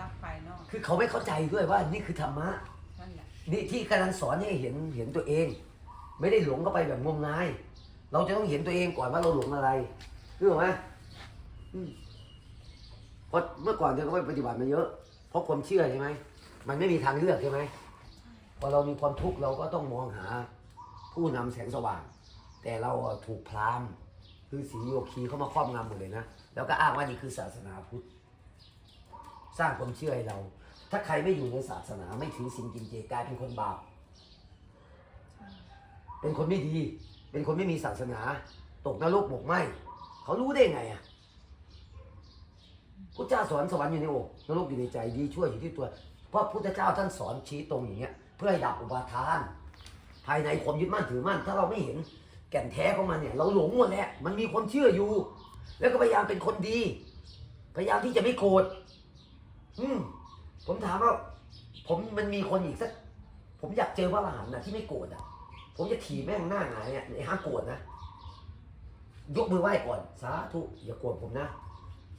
รักภายนอกคือเขาไม่เข้าใจด้วยว่านี่คือธรรมะ นั่นแหละนี่ที่กำลังสอนให้เห็นเห็นตัวเอง ไม่ได้หลงเข้าไปแบบงมงาย เราจะต้องเห็นตัวเองก่อนว่าเราหลงอะไรรู้ไหมอืมเพราะเมื่อก่อนเธอก็ไม่ปฏิบัติมาเยอะเพราะความเชื่อใช่ไหมมันไม่มีทางเลือกใช่ไหมพอเรามีความทุกข์เราก็ต้องมองหาผู้นำแสงสว่าง แต่เราอะถูกพราหมณ์คือสีโยคีเข้ามาครอบงำหมดเลยนะแล้วก็อ้างว่านี่คือศาสนาพุทธ สร้างความเชื่อให้เรา ถ้าใครไม่อยู่ในศาสนาไม่ถือศีลกินเจกลายเป็นคนบาป เป็นคนไม่ดี เป็นคนไม่มีศาสนา ตกนรกหมกไหมเขารู้ได้ไงอะพระเจ้าสอนสวรรค์อยู่ในอกนรกอยู่ในใจดีช่วยอยู่ที่ตัว เพราะพุทธเจ้าท่านสอนชี้ตรงอย่างเงี้ย เพื่อให้ดับอุปาทาน ภายในความยึดมั่นถือมั่น ถ้าเราไม่เห็นแก่นแท้ของมันเนี่ย เราหลงหมดแล้วมันมีความเชื่ออยู่ แล้วก็พยายามเป็นคนดี พยายามที่จะไม่โกรธ อืมผมถามว่า ผมมันมีคนอีกสัก ผมอยากเจอพระอรหันต์นะที่ไม่โกรธอะ ผมจะถีบแม่งหน้าหงายเนี่ยไอ้ห้ามโกรธนะ ยกมือไหว้ก่อน สาธุอย่าโกรธผมนะ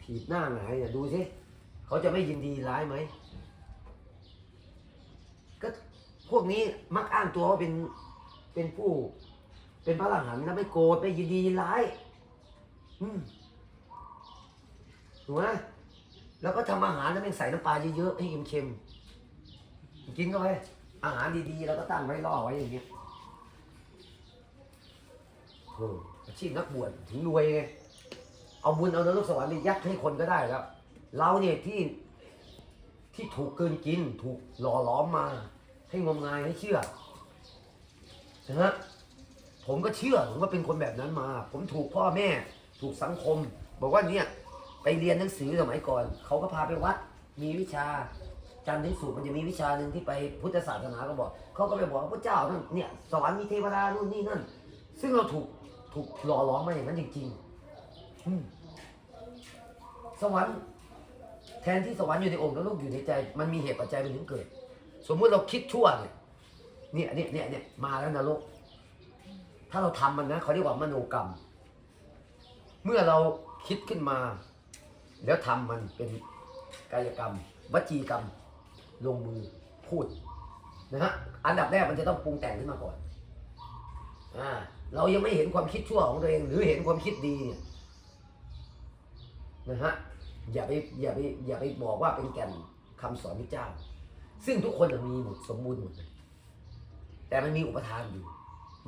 ถีบหน้าหงายเนี่ยดูสิเขาจะไม่ยินดีร้ายไหม ก็พวกนี้มักอ้างตัวว่าเป็นเป็นผู้ เป็นพระอรหันต์นะไม่โกรธไม่ยินดีร้าย อืมถูกไหม แล้วก็ทำอาหารแล้วแม่งใส่น้ำปลาเยอะๆให้เค็มๆกินเข้าไปอาหารดีๆ แล้วก็ตั้งไว้ล่อไว้อย่างเงี้ยโอ้อาชีพนักบวชถึงรวยไงเอาบุญเอานรกสวรรค์ไปยัดให้คนก็ได้แล้ว เราเนี่ยที่ที่ถูกเกินกินถูกหล่อหลอมมา ให้งมงายให้เชื่อนะฮะผมก็เชื่อผมก็เป็นคนแบบนั้นมา ผมถูกพ่อแม่ ถูกสังคม บอกว่าเนี่ย ไปเรียนหนังสือสมัยก่อน เขาก็พาไปวัด มีวิชาจันทร์ถึงศุกร์มันจะมีวิชาหนึ่งที่ไปพุทธศาสนาก็บอก เขาก็ไปบอกว่าพระเจ้านั่นเนี่ยสวรรค์มีเทวดานู่นนี่นั่น ซึ่งเราถูกถูกหล่อหลอมมาอย่างนั้นจริงๆสวรรค์แทนที่สวรรค์อยู่ในองค์แล้วลูกอยู่ในใจ มันมีเหตุปัจจัยมันถึงเกิด สมมุติเราคิดชั่วเนี่ยเนี่ยเนี่ยเนี่ยเนี่ยมาแล้วนรกถ้าเราทำมันนะเขาเรียกว่ามโนกรรม เมื่อเราคิดขึ้นมา แล้วทำมันเป็นกายกรรม วจีกรรม ลงมือพูดนะฮะอันดับแรกมันจะต้องปรุงแต่งขึ้นมาก่อนอ่าเรายังไม่เห็นความคิดชั่วของตัวเอง หรือเห็นความคิดดีเนี่ยนะฮะอย่าไปอย่าไปอย่าไปบอกว่าเป็นแก่นคำสอนพระเจ้า ซึ่งทุกคนน่ะมีหมดสมบูรณ์หมดเลยแต่มันมีอุปทานอยู่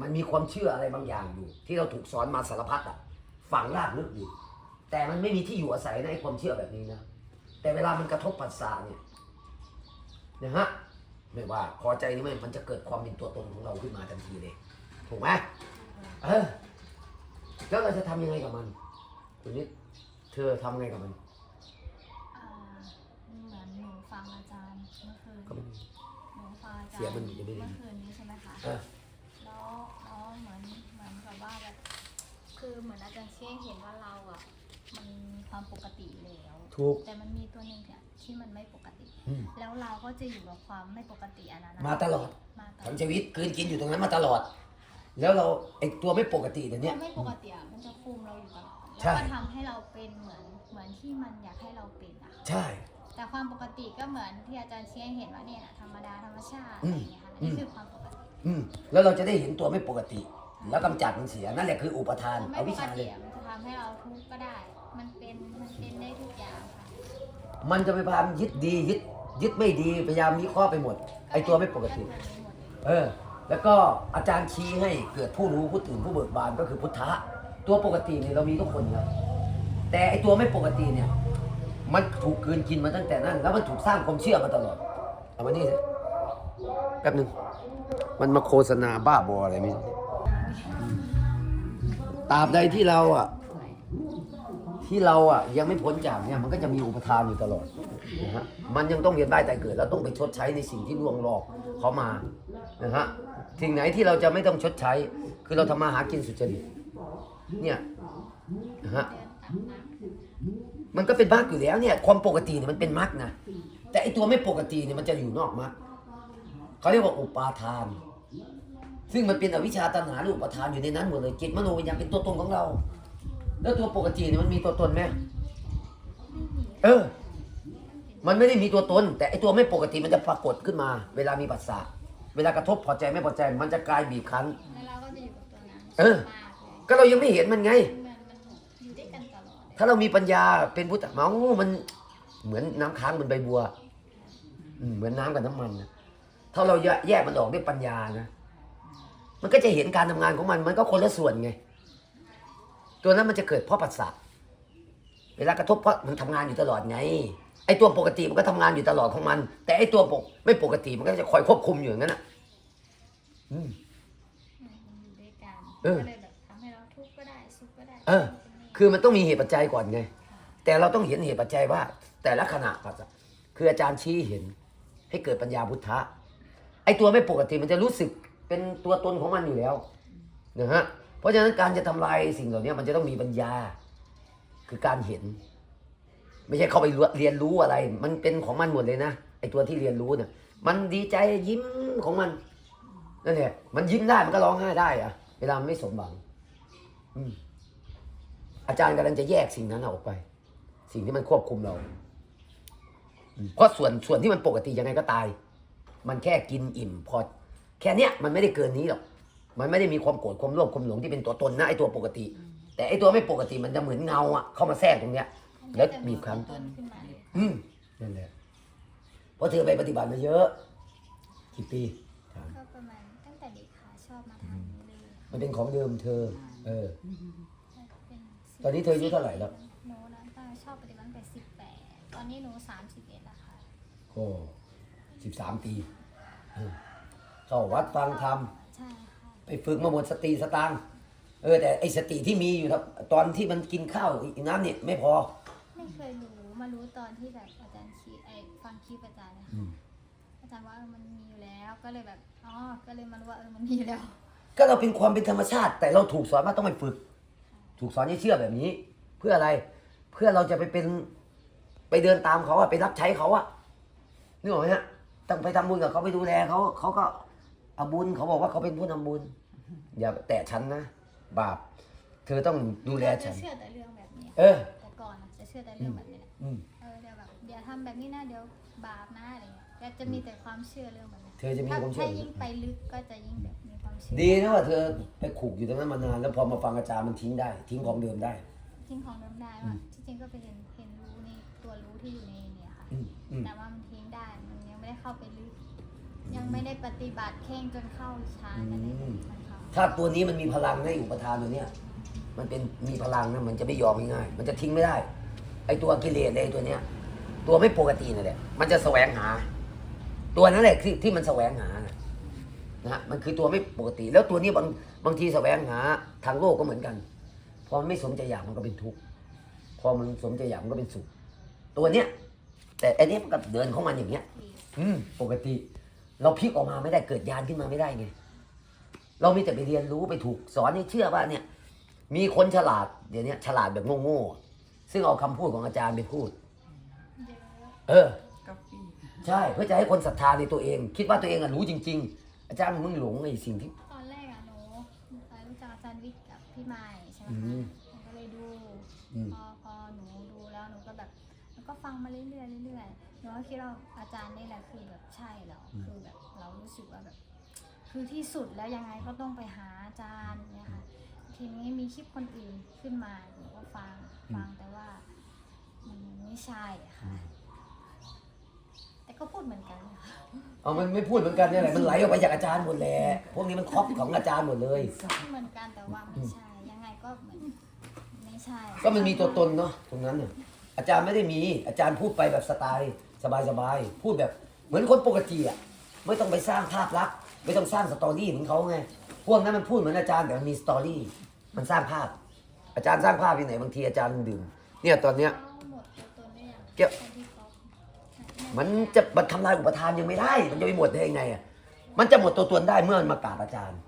มันมีความเชื่ออะไรบางอย่างอยู่ ที่เราถูกสอนมาสารพัดอะฝังรากลึกอยู่ แต่มันไม่มีที่อยู่อาศัยในความเชื่อแบบนี้นะ แต่เวลามันกระทบปัสสาวะเนี่ยนะฮะไม่ว่าพอใจหรือไม่มันจะเกิดความเป็นตัวตนของเราขึ้นมาทันทีเลย ถูกไหมเออแล้วเราจะทำยังไงกับมันคุณนิดเธอทำไงกับมันอ่าเหมือนหนูฟังอาจารย์เมื่อคืนก็ไม่หนูฟังอาจารย์เสียงมันอยู่ไม่ได้ยินเมื่อคืนนี้ใช่ไหมคะเออแล้วแล้วเหมือนเหมือนกับว่าแบบคือเหมือนอาจารย์เชี่ยงเห็นว่าเราอะ มันมีความปกติอยู่แล้ว ถูก แต่มันมีตัวหนึ่งเนี่ยที่มันไม่ปกติ อืม แล้วเราก็จะอยู่กับความไม่ปกติอันนั้นนะมาตลอดมาตลอทั้ดงชีวิตคืนกินอยู่ตรงนั้นมาตลอด แล้วเราไอตัวไม่ปกติเดี๋ยวคนี้วามไม่ปกติอะมันจะคุมเราอยู่ตลอดใช่ แล้วก็ทำให้เราเป็นเหมือนเหมือนที่มันอยากให้เราเป็นอะ ใช่ แต่ความปกติก็เหมือนที่อาจารย์เชี่ยงเห็นว่าเนี่ยธรรมดาธรรมชาติอือะไรมอย่างเงี้ยค่ะอืนี่มคือความปกติอืมแล้วเราจะได้เห็นตัวไม่ปกติ แล้วกำจัดมันเสียนั่นแหละคืออุปทานไม่เอาปวิกชาเลติย อะมันจะทำให้เราทุกข์ก็ได้ มันเป็นมันเป็นได้ทุกอย่างค่ะมันจะไปพยายามยึดดียึดยึดไม่ดีพยายามวิเคราะห์ไปหมด ไอตัวไม่ปกติมันเป็นหมดเลยเออ แล้วก็อาจารย์ชี้ให้เกิดผู้รู้ผู้ตื่นผู้เบิกบานก็คือพุทธะ ตัวปกติเนี่ยเรามีทุกคนนะแต่ไอตัวไม่ปกติเนี่ย มันถูกกลืนกินมาตั้งแต่นั้น แล้วมันถูกสร้างความเชื่อมาตลอดเอามานี่สิแป๊บหนึงมันมาโฆษณาบ้าบออะไรไม่รู้ตราบใดที่เราอะ ที่เราอะยังไม่พ้นจากเนี่ยมันก็จะมีอุปทานอยู่ตลอดนะฮะมันยังต้องเรียนได้แต่เกิดแล้วต้องไปชดใช้ในสิ่งที่ล่วงหลอกเขามานะฮะสิ่งไหนที่เราจะไม่ต้องชดใช้ คือเราทำมาหากินสุจริตเนี่ยนะฮะมันก็เป็นมรรคอยู่แล้วเนี่ยความปกติเนี่ยมันเป็นมรรคนะแต่ไอตัวไม่ปกติเนี่ยมันจะอยู่นอกมรรคเขาเรียกว่าอุปาทาน ซึ่งมันเป็นอวิชชาตัณหาหรืออุปาทานอยู่ในนั้นหมดเลยจิตมโนวิญญาณเป็นตัวตนของเรา แล้วตัวปกติเนี่ยมันมีตัวตนไหมไม่มีเออ มันไม่ได้มีตัวตน แต่ไอตัวไม่ปกติมันจะปรากฏขึ้นมา เวลามีปัสสาวะเวลากระทบพอใจไม่พอใจ มันจะกลายบีบคั้น แล้วเราก็จะอยู่กับตัวนั้นเออมากเลยก็เรายังไม่เห็นมันไง มันมันอยู่ด้วยกันตลอดเลยถ้าเรามีปัญญาเป็นพุทธเมามันเหมือนน้ำค้างบนใบบัวอืมเหมือนน้ำกับน้ำมันนะถ้าเราแยแยกมันออกด้วยปัญญานะ มันก็จะเห็นการทำงานของมัน มันก็คนละส่วนไง ตัวนั้นมันจะเกิดเพราะปัสสาวะเวลากระทบเพราะมันทำงานอยู่ตลอดไงไอตัวปกติมันก็ทำงานอยู่ตลอดของมัน แต่ไอตัวปกไม่ปกติมันก็จะคอยควบคุมอยู่อย่างนั้นอะอืมอืมมันอยู่ด้วยกันเออก็เลยแบบทำให้เราทุกข์ก็ได้สุขก็ได้เออเป็นนี่คือมันต้องมีเหตุปัจจัยก่อนไง แต่เราต้องเห็นเหตุปัจจัยว่า แต่ละขณะปัจจัยคืออาจารย์ชี้เห็น ให้เกิดปัญญาพุทธะไอตัวไม่ปกติมันจะรู้สึกเป็นตัวตนของมันอยู่แล้วนะฮะเพ ราะฉะนั้นการจะทำลายสิ่งเหล่านี้มันจะต้องมีปัญญา คือการเห็น ไม่ใช่เข้าไปเรียนรู้อะไร มันเป็นของมันหมดเลยนะไอตัวที่เรียนรู้เนี่ยมันดีใจยิ้มของมันนั่นแหละมันยิ้มได้มันก็ร้องไห้ได้อะเวลามไม่สมหวังอืมอาจารย์กำลังจะแยกสิ่งนั้นออกไป สิ่งที่มันควบคุมเราเพราะส่วนส่วนที่มันปกติยังไงก็ตาย มันแค่กินอิ่มพอ แค่เนี้ยมันไม่ได้เกินนี้หรอก มันไม่ได้มีความโกรธความโลภความหลงที่เป็นตัวตนนะไอตัวปกติ แต่ไอตัวไม่ปกติมันจะเหมือนเงาอะเข้ามาแทรกตรงเนี้ย แล้วบีบคั้นต้นขึ้นมาเลยอืมนั่นแหละเพราะเธอไปปฏิบัติมาเยอะกี่ปีถามก็ประมาณตั้งแต่เด็กค่ะชอบมาทางนี้เลยมันเป็นของเดิมเธอ เออเป็นสิบตอนนี้เธออายุเท่าไหร่แล้ว หนูนะตอนชอบปฏิบัติตั้งแต่สิบแปดตอนนี้หนูสามสิบเอ็ดแล้วค่ะโอ้สิบสามปีเออเข้าวัดฟังธรรม ใช่ค่ะ ไปฝึกมาหมดสติสตางค์เออแต่ไอสติที่มีอยู่ครับตอนที่มันกินข้าวอีกน้ำเนี่ยไม่พอ ไม่เคยรู้มารู้ตอนที่แบบอาจารย์คีไอฟังคลิปอาจารย์นะคะอืม อาจารย์ว่าเออมันมีอยู่แล้วก็เลยแบบอ๋อก็เลยมารู้ว่าเออมันมีอยู่แล้ว ก็เราเป็นความเป็นธรรมชาติ แต่เราถูกสอนว่าต้องไปฝึก ถูกสอนให้เชื่อแบบนี้ เพื่ออะไรเพื่อเราจะไปเป็นไปเดินตามเขาอะไปรับใช้เขาอะนึกออกไหมฮะต้องไปทำบุญกับเขาไปดูแลเขาเขาก็ เอาบุญเขาบอกว่าเขาเป็นผู้ทำบุญ อย่าแตะฉันนะ บาป เธอต้องดูแลจะฉันเชื่อแต่เรื่องแบบนี้เออ แต่ก่อนอะจะเชื่อแต่เรื่องแบบนี้แหละอืมเออเดี๋ยวแบบเดี๋ยวทำแบบนี้นะเดี๋ยวบาปนะอะไรเงี้ยแต่จะมีแต่ความเชื่อเรื่องแบบนี้เธอจะมีถ้าความเชื่อ ถ้ายิ่งไปลึกก็จะยิ่งแบบมีความเชื่อดีนะว่าเธอไปขู่อยู่ตรงนั้นมานาน แล้วพอมาฟังอาจารย์มันทิ้งได้ ทิ้งของเดิมได้ ทิ้งของเดิมได้ว่าที่จริงก็ไปเห็นเห็นรู้ในตัวรู้ที่อยู่ในเนี่ยค่ะ อืมอืมแต่ว่ามันทิ้งได้มันยังไม่ได้เข้าไปลึก ยังไม่ได้ปฏิบัติเข่งจนเข้าฌานอะไรแบบนี้มันเข้าถ้าตัวนี้มันมีพลังในอุปทานตัวเนี้ยมันเป็นมีพลังนะมันจะไม่ยอมง่ายๆมันจะทิ้งไม่ได้ ไอตัวกิเลสไอตัวเนี้ย ตัวไม่ปกตินั่นแหละมันจะแสวงหา ตัวนั้นแหละที่ที่มันแสวงหานะนะฮะมันคือตัวไม่ปกติ แล้วตัวนี้บางบางทีแสวงหาทางโลกก็เหมือนกันพอมันไม่สมใจอยากมันก็เป็นทุกข์พอมันสมใจอยากมันก็เป็นสุข ตัวเนี้ยแต่อันนี้มันก็เดินของมันอย่างเงี้ย อืมปกติ เราพลิกออกมาไม่ได้เกิดยานขึ้นมาไม่ได้ไงเรามีแต่ไปเรียนรู้ไปถูกสอนให้เชื่อว่าเนี่ย มีคนฉลาดเดี๋ยวนี้ฉลาดแบบโง่ๆซึ่งเอาคำพูดของอาจารย์ไปพูดเยอะเออก๊อปปี้ใช่เพื่อจะให้คนศรัทธาในตัวเอง คิดว่าตัวเองอะรู้จริง ๆ อาจารย์มึงหลงในสิ่งที่ตอนแรกอะหนูรู้จักอาจารย์วิทย์กับพี่ไม้ใช่ไหมอืคะมหนูก็เลยดูอืมพอพอหนูดูแล้วหนูก็แบบหนูก็ฟังมาเรื่อยๆเรื่อย ๆหนูก็คิดว่าอาจารย์นี่แหละคือแบบใช่แล้วคือแบบเรารู้สึกว่าแบบ คือที่สุดแล้วยังไงก็ต้องไปหาอาจารย์เนี่ยค่ะทีนี้มีคลิปคนอื่นขึ้นมาหนูก็ฟังฟังแต่ว่ามันไม่ใช่อะค่ะ แต่ก็พูดเหมือนกันนะคะเอามันไม่พูดเหมือนกันเนี่ยแหละมันไหลออกไปจากอาจารย์หมดแหละพวกนี้มันครอบของอาจารย์หมดเลยเหมือนกันแต่ว่าไม่ใช่ยังไงก็เหมือนไม่ใช่ก็มันมีตัวตนเนาะตรงนั้นน่ะอาจารย์ไม่ได้มี อาจารย์พูดไปแบบสไตล์ สบายๆพูดแบบ เหมือนคนปกติอะไม่ต้องไปสร้างภาพลักษณ์ไม่ต้องสร้างสตอรี่เหมือนเขาไงพวกนั้นมันพูดเหมือนอาจารย์แต่มันมีสตอรี่มันสร้างภาพ อาจารย์สร้างภาพที่ไหนบางทีอาจารย์ดื่มเนี่ยตอนเนี้ยหมดตัวตนได้ยังเก็บคนที่เขาใช่มันจะมันทำลายอุปทานยังไม่ได้ มันจะไปหมดได้ยังไงอะมันจะหมดตัวตนได้เมื่อมันมากราบอาจารย์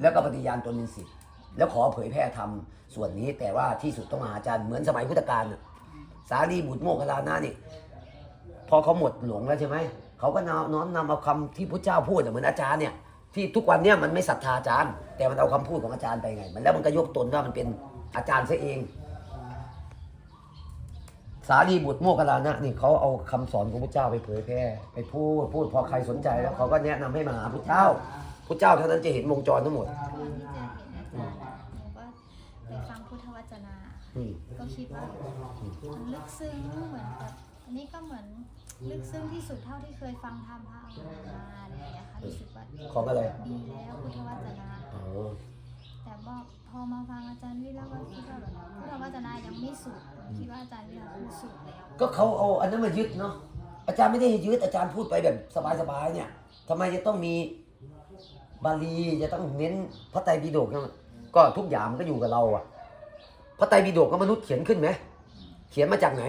แล้วก็ปฏิญาณตนเป็นศิษย์แล้วขอเผยแพร่ธรรมส่วนนี้แต่ว่าที่สุดต้องมาหาอาจารย์เหมือนสมัยพุทธกาลน่ะสารีบุตรโมคคัลลานะนี่ พอเขาหมดหลงแล้วใช่ไหมเขาก็น้อมนำเอาคำที่พระเจ้าพูดน่ะเหมือนอาจารย์เนี่ยที่ทุกวันเนี่ยมันไม่ศรัทธาอาจารย์ แต่มันเอาคำพูดของอาจารย์ไปไง มันแล้วมันก็ยกตนว่ามันเป็นอาจารย์ซะเอง สารีบุตรโมคคัลลานะนี่เขาเอาคำสอนของพระเจ้าไปเผยแพร่ไปพูดพูดพอใครสนใจแล้วเขาก็แนะนำให้มาหาพระเจ้าพระเจ้าเท่านั้นจะเห็นวงจรทั้งหมดก่อนที่จะเห็นอาจารย์หนูก็ไปฟังพุทธวจนะอืมก็คิดว่ามันลึกซึ้งเหมือนกับอันนี้ก็เหมือน ลึกซึ้งที่สุดเท่าที่เคยฟังธรรมพระอามาอะไรอย่างเงี้ยค่ะรู้สึกว่าของอะไรดีแล้วพุทธวจนะ อ๋อ แต่บอกพอมาฟังอาจารย์วิแล้วก็คิดว่าแบบพุทธวจนะยังไม่สุดคิดว่าอาจารย์วิคือสุดแล้วก็เขาเอาอันนั้นมายึดเนาะ อาจารย์ไม่ได้ยึดอาจารย์พูดไปแบบสบายๆเนี่ยทำไมจะต้องมีบาลีจะต้องเน้นพระไตรปิฎกเนี่ยก็ทุกอย่างมันก็อยู่กับเราอะพระไตรปิฎกก็มนุษย์เขียนขึ้นไหม เขียนมาจากไหน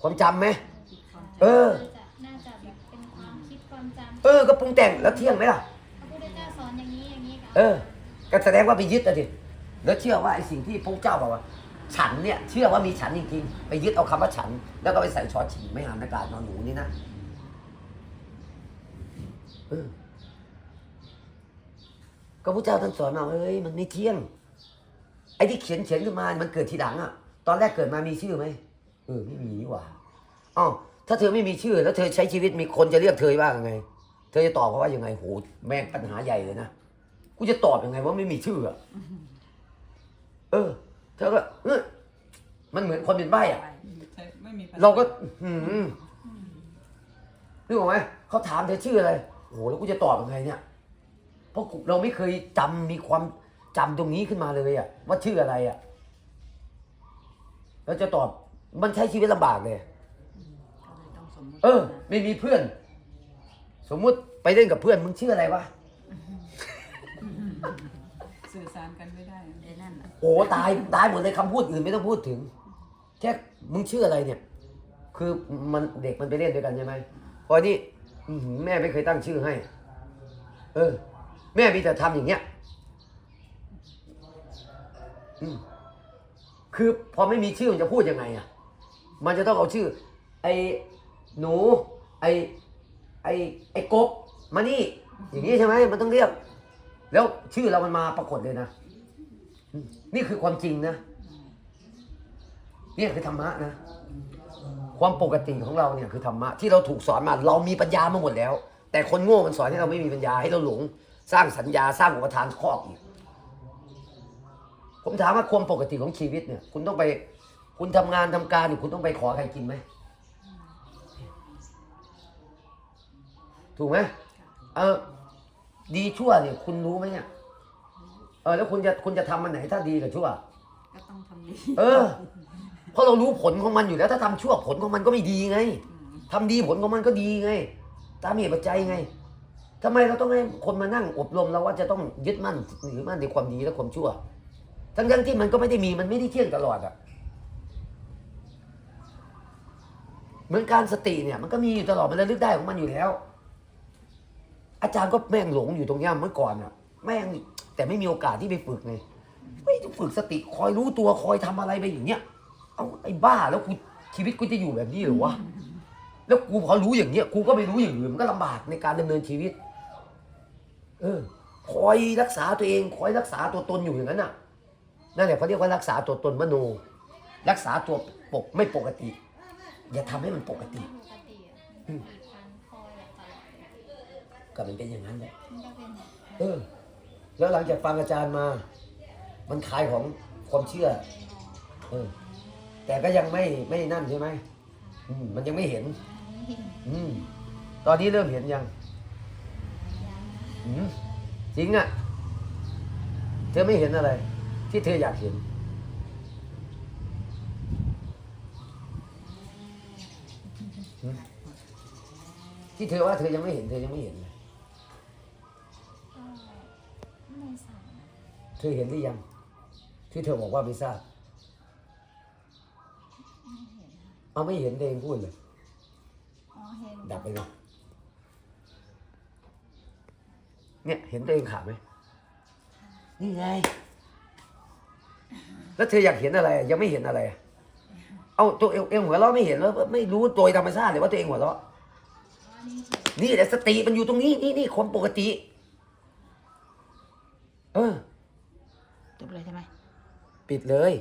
ความจำไหม เออ น่าจะแบบเป็นความคิดความจำเออ ก็ปรุงแต่งแล้วเที่ยงไหมล่ะพระพุทธเจ้าสอนอย่างนี้อย่างนี้กับเออ ก็แสดงว่าไปยึดอะดิ แล้วเชื่อว่าไอ้สิ่งที่พระเจ้าบอกว่า ฉันเนี่ย เชื่อว่ามีฉันจริงๆ ไปยึดเอาคำว่าฉัน แล้วก็ไปใส่ชอฉีไม่หานอากาศนอนหนูนี่นะเออก็พระเจ้าท่านสอนมาเอ้ยมันไม่เที่ยง ไอ้ที่เขียนเขียนขึ้นมามันเกิดทีหลังอะตอนแรกเกิดมามีชื่อไหมเออไม่มีนี่หว่าอ้าวถ้าเธอไม่มีชื่อ แล้วเธอใช้ชีวิตมีคนจะเรียกเธอว่ายังไง เธอจะตอบเขาว่ายังไงโหแม่งปัญหาใหญ่เลยนะกูจะตอบยังไงว่าไม่มีชื่ออะเออ เธอก็เออมันเหมือนคนเป็นใบ้อะใช่ไม่มีภษเราก็หืมนึกออกไหมเขาถามเธอชื่ออะไรโอ้โหแล้วกูจะตอบยังไงเนี่ย เพราะกูเราไม่เคยจำมีความจำตรงนี้ขึ้นมาเลยอะว่าชื่ออะไรอะแล้วจะตอบ มันใช้ชีวิตลำบากเลยก็เลย ต้องสมมติเออ ไม่มีเพื่อน สมมุติไปเล่นกับเพื่อนมึงชื่ออะไรวะ สื่อสารกันไม่ได้ไอ้นั่นน่ะโอ้ตายตายหมดเลยคำพูดอื่นไม่ต้องพูดถึง แค่มึงชื่ออะไรเนี่ย คือมันเด็กมันไปเล่นด้วยกันใช่ไหมพอนี่อื้อหือแม่ไม่เคยตั้งชื่อให้ เออ แม่มีแต่ทำอย่างเงี้ยอืมคือพอไม่มีชื่อมันจะพูดยังไงอะ มันจะต้องเอาชื่อ ไอ้หนู ไอ้ไอ้ไอ้กบมานี่ อย่างนี้ใช่ไหมมันต้องเรียก แล้วชื่อเรามันมาปรากฏเลยนะ นี่คือความจริงนะนี่คือธรรมะนะ ความปกติของเราเนี่ยคือธรรมะที่เราถูกสอนมา เรามีปัญญามาหมดแล้ว แต่คนโง่มันสอนให้เราไม่มีปัญญาให้เราหลง สร้างสัญญาสร้างอุปทานครอบอีก ผมถามว่าความปกติของชีวิตเนี่ย คุณต้องไป คุณทำงานทำการอยู่คุณต้องไปขอใครกินไหม ถูกไหมเออดีชั่วเนี่ย คุณรู้ไหมเนี่ย เออ แล้วคุณจะคุณจะทำมันไหนถ้าดีกับชั่ว ก็ต้องทำดีเออ เพราะเรารู้ผลของมันอยู่แล้ว ถ้าทำชั่วผลของมันก็ไม่ดีไงทำดีผลของมันก็ดีไง ตามเหตุปัจจัยไงทำไมเราต้องให้คนมานั่งอบรมเราว่าจะต้องยึดมั่นหรือมั่นในความดีและความชั่ว ทั้งทั้งๆที่มันก็ไม่ได้มีมันไม่ได้เที่ยงตลอดอะ เหมือนการสติเนี่ย มันก็มีอยู่ตลอดมันระลึกได้ของมันอยู่แล้ว อาจารย์ก็แม่งหลงอยู่ตรงเนี้ยเมื่อก่อนอะแม่งแต่ไม่มีโอกาสที่ไปฝึกไงไม่ต้องฝึกสติคอยรู้ตัวคอยทำอะไรไปอย่างเงี้ยเอาไอ้บ้าแล้วกูชีวิตกูจะอยู่แบบนี้หรือวะแล้วกูพอรู้อย่างเงี้ยกูก็ไม่รู้อย่างอื่นมันก็ลำบากในการดำเนินชีวิต เออ คอยรักษาตัวเอง คอยรักษาตัวตนอยู่อย่างนั้นน่ะนั่นแหละเขาเรียกว่ารักษาตัวตนมโน รักษาตัวปกไม่ปกติ อย่าทำให้มันปกติ ปกติอะมันบีบคั้นคอยแบบตลอดเลยก็มันเป็นอย่างนั้นแหละมันก็เป็นเออ แล้วหลังจากฟังอาจารย์มา มันคลายของความเชื่อ เออ แต่ก็ยังไม่ไม่นั่นใช่ไหมอืมมันยังไม่เห็นอืม ตอนนี้เริ่มเห็นยังอืมจริงอะ่ะ เธอไม่เห็นอะไร ที่เธออยากเห็น อืม ที่เธอว่าเธอยังไม่เห็นเธอยังไม่เห็นเลยก็ไม่ทราบนะเธอเห็นหรือยัง ที่เธอบอกว่าไม่ทราบไม่เห็นค่ะเอาไม่เห็นเองพูดเลย อ๋อเห็นดับไปเลยเนี่ยเห็นตัวเองขาดไหม นี่ไง แล้วเธออยากเห็นอะไรยังไม่เห็นอะไรเอาตัวเองเองหัวเราะไม่เห็นแล้วไม่รู้โดยธรรมชาติเลยว่าตัวเองหัวเราะอ๋อนี่เห็น นี่แหละสติมันอยู่ตรงนี้ นี่นี่คนปกติ เออจบเลยใช่ไหมปิดเลย